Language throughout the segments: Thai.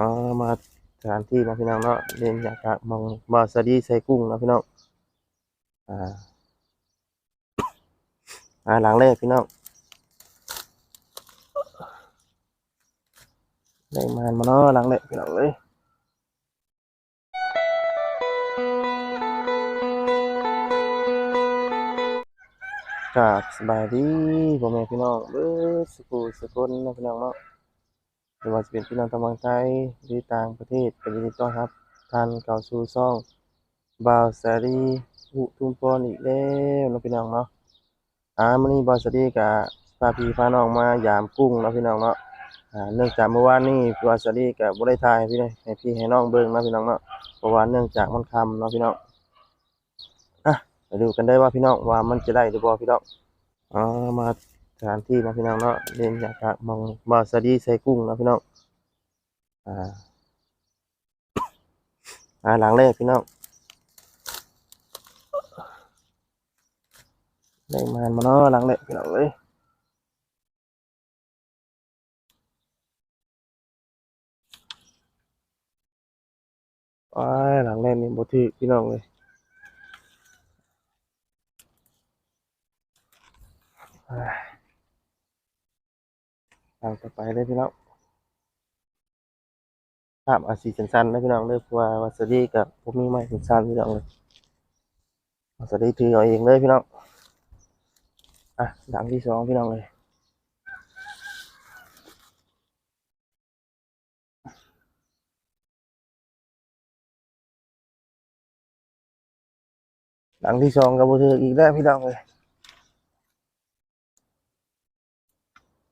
อ๋อมาสถานที่นะพี่น้องเนาะเรียนอยากมองบาสดีใส่กุ้งนะพี่น้องอ่าอ่าหลังแรกพี่น้องได้มามาเนาะหลังแรกพี่น้องเลยกราบสบายดีพ่อแม่พี่น้องเบิดสกูสกุลนะพี่น้องเนาะ ไม่ว่าจะเป็นพี่น้องทางเมืองไทยหรือต่างประเทศก็ยินดีต้อนรับท่านเข้าสู่ช่องบาวสารีอุทุมพรอีกแล้วเนาะพี่น้องเนาะอ่ามื้อนี้บาวสารีก็พาพี่พาน้องมายามกุ้งนะพี่น้องเนาะอ่าเนื่องจากเมื่อวานนี้บาวสารีก็บ่ได้ถ่ายพี่ให้พี่ให้น้องเบิ่งนะพี่น้องเนาะเพราะว่าเนื่องจากมันค่ำเนาะพี่น้องอะไปดูกันได้ว่าพี่น้องว่ามันจะได้หรือบ่พี่น้องอ่ามา สถานที่นาะพี่น้องเนาะเรียนอยากจะมองบาสารีใส่กุ้งนะพี่น้องอ่าอ่าหลังแรกพี่น้องได้มามาเนาะหลังแรกพี่น้องเลยอ้ายหลังแรกนี่บ่ถือพี่น้องเลย อ้างต่อไปเลยพี่น้องภาพอาจสีสั้นๆนะพี่น้องเลยเพราะว่าวัสดีกับผมมีไม้สั้นๆพี่น้องเลยวัสดีถือเอาเองเลยพี่น้องอะหลังที่สองพี่น้องเลยหลังที่สองกับบ่ถืออีกแล้วพี่น้องเลย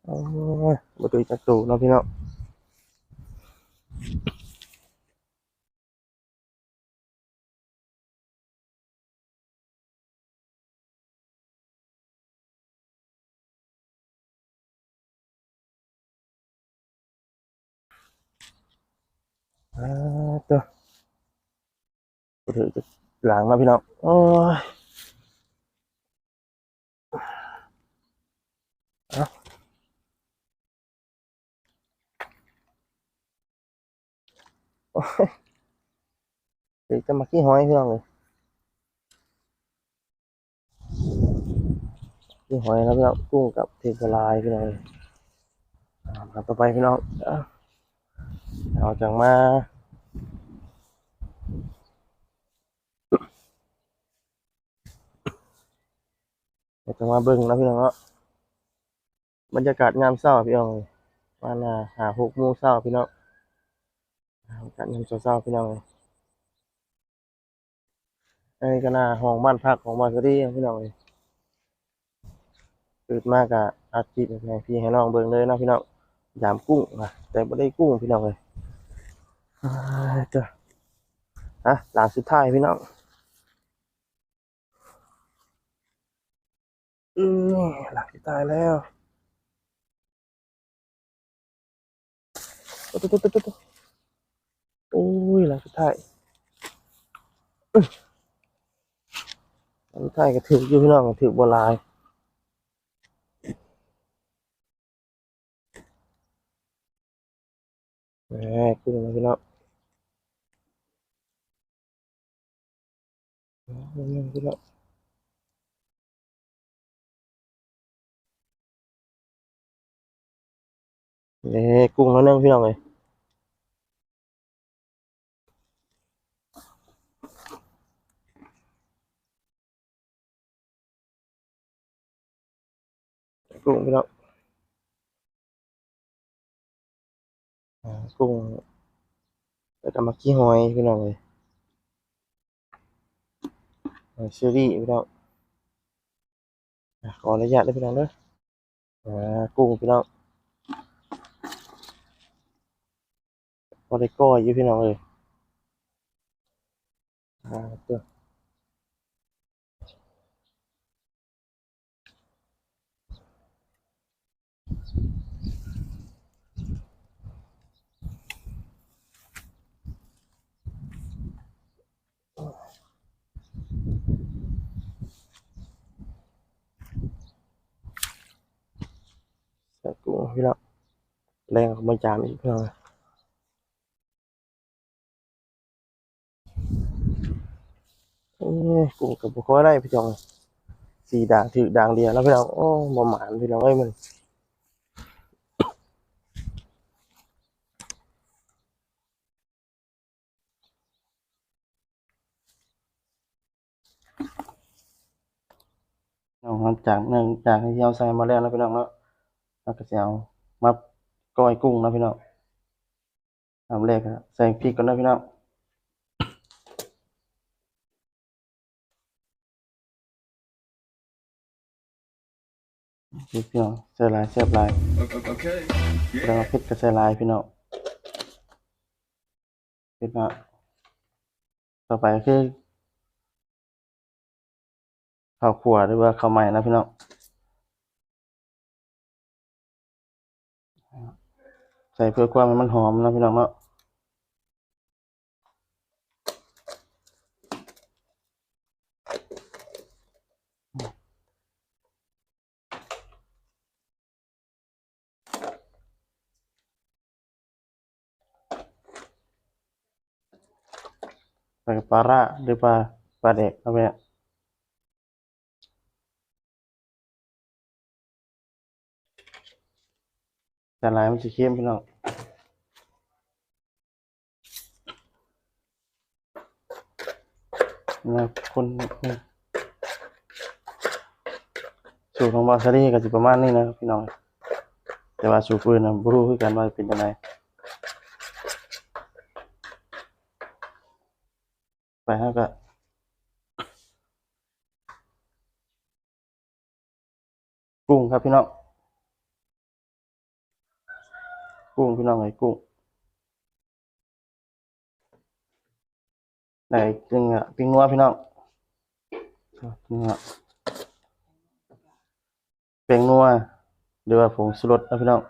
โอ้ยบ่ถือจักตูเนาะพี่น้องอ่าตัวบ่ถือจักหลังเนาะพี่น้องโอ้ยเอาโอ้ย เดี๋ยวจะมาขี้ห้อยพี่น้องเลยขี้หอยแล้วพี่น้องกุ้งกับเทศลายพี่น้องเลยมาต่อไปพี่น้องเอาเอาจังมาเดี๋ยวจะมาเบิ่งนะพี่น้องเนาะบรรยากาศยามเช้าพี่น้องมาหน้าหาหกโมงเช้าพี่น้อง บรรยากาศร้าๆพี่น้องอันนี้ก็น้าห้องบ้านพักของบ้านสวัสดีพี่น้องเลยตื่นมากอะอาทิตย์ให้พี่ให้น้องเบิ่งเลยนะพี่น้องยามกุ้งนะแต่ไม่ได้กุ้งพี่น้องเลยเจ้าอะหลังสุดท้ายพี่น้องอืมหลังสุดท้ายแล้วตุ๊ตุ๊ตุ๊ตุ๊ต อ้ยหลังสุดท้ายอื้อหลังสุดท้ายก็ถืออยู่พี่น้องก็ถือบัวลายแหมขึ้นมาพี่น้องนี่พี่น้องเอ้กุ้งแล้วนึงพี่น้องเลย กุ้งพี่น้องอ่ากุ้งแล้วก็มาขี้หอยพี่น้องเลยหอยเชอรี่พี่น้องอะขออนุญาตเลยพี่น้องเด้ออ่ากุ้งพี่น้องพอได้ก้อยอยู่พี่น้องเลยอ่าตัว พี่น้องแรงของมันจามอีกพี่น้องกลุ่มกับบุคคลได้พี่น้องสีด่างถือด่างเดียวแล้วพี่น้องโอ้มาหมานพี่น้อไอ้มันน้องจากหนึ่งจากที่เราใส่มาแล้วนะพี่น้องเนาะ แล้วก็จะเอามาก้อยกุ้งนะพี่น้องทำแรกอะใส่พริกก่อนนะพี่น้องพี่น้องใส่ลายแซ่บลายแล้วก็เผ็ดก็ใส่ลายพี่น้องเผ็ดมาต่อไปคือข้าวขัวหรือว่าข้าวใหม่นะพี่น้อง ใส่เพื่อความให้มันหอมนะพี่น้องเนาะใส่ปลาร้าหรือปลาปลาเด็กนะพี่น้อง แต่ลายมันจะเข้มพี่น้องนะคนสูตรของบาซารีก็จะประมาณนี้นะพี่น้อง แต่ว่าสูตรปืนนะบรู้คือกันว่าเป็นยังไงไปฮะก็กุ้งครับพี่น้อง กุ้งพี่น้องไอ้กุ้งไหนจึงอะปิ้งนัวพี่น้องปิ้งนัวเปียงนัวหรือว่าผงชูรสนะพี่น้อง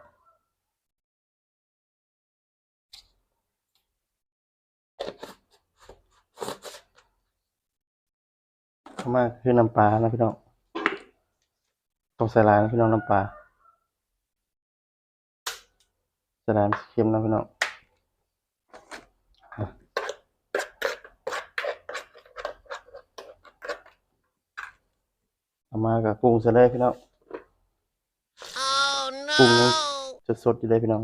ข้ามาคือน้ำปลานะพี่น้องต้องใส่ลายนะพี่น้องน้ำปลาใส่ลายมันสิเค็มนะพี่น้องเอามากับกุ้งซะเลยพี่น้อง Oh กุ้งยัง no! สดๆอยู่เลยพี่น้อง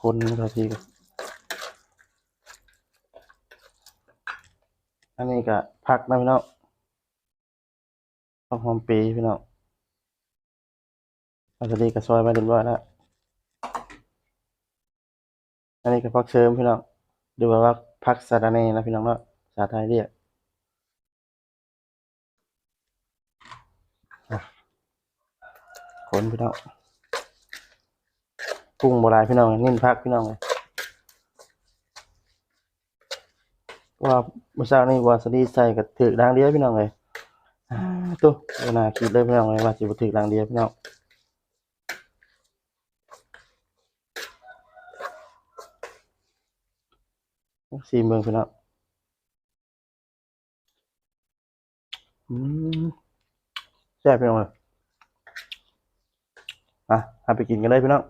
คนนาทีกัน อันนี้ก็ผักนะพี่น้องผักหอมปีพี่น้องอันนี้ก็ซอยมาเรียบร้อยแล้วอันนี้ก็พักเชิมพี่น้องหรือว่าพักสาระเนนะพี่น้องเนาะภาษาไทยเรียกคนพี่น้องกุ้งโบราณพี่น้องนิ่นพักพี่น้องเลย ว่าเมื่อเช้านี้วาซาบิใส่กับถือดังเดียวพี่น้องเลยตุ๊เวลาคิดเลยพี่น้องเลยว่าสิบถือดังเดียวพี่น้องซีเมืองพี่น้องอืมแซ่บพี่น้องเลยอะเอาไปกินกันเลยพี่น้อง